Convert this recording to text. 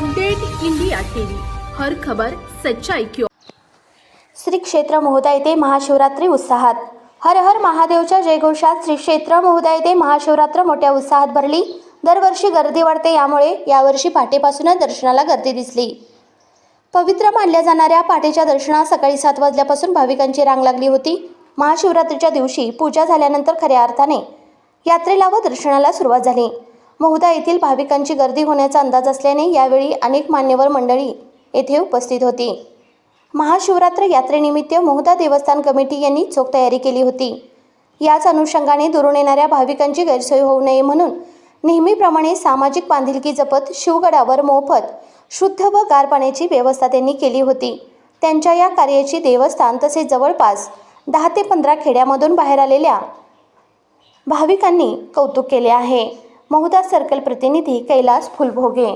Update India TV. हर खबर सच्चाई क्यों श्री क्षेत्र महोदय येथे महाशिवरात्री उत्साहात. हर हर महादेवच्या जयघोषात श्री क्षेत्र महोदय येथे महाशिवरात्र मोठ्या उत्साहात भरली. दरवर्षी गर्दी वाढते यामुळे यावर्षी पहाटेपासूनच दर्शनाला गर्दी दिसली. पवित्र मानल्या जाणाऱ्या पहाटेच्या दर्शनात सकाळी सात वाजल्यापासून भाविकांची रांग लागली होती. महाशिवरात्रीच्या दिवशी पूजा झाल्यानंतर खऱ्या अर्थाने यात्रेला व दर्शनाला सुरुवात झाली. महुदा येथील भाविकांची गर्दी होण्याचा अंदाज असल्याने यावेळी अनेक मान्यवर मंडळी येथे उपस्थित होती. महाशिवरात्र यात्रेनिमित्त मोहदा देवस्थान कमिटी यांनी चोख तयारी केली होती. याच अनुषंगाने दुरून येणाऱ्या भाविकांची गैरसोय होऊ नये म्हणून नेहमीप्रमाणे सामाजिक बांधिलकी जपत शिवगडावर मोफत शुद्ध व गार पाण्याची व्यवस्था त्यांनी केली होती. त्यांच्या या कार्याची देवस्थान तसेच जवळपास दहा ते पंधरा खेड्यामधून बाहेर आलेल्या भाविकांनी कौतुक केले आहे. महुदा सर्कल प्रतिनिधी कैलास फुलभोगे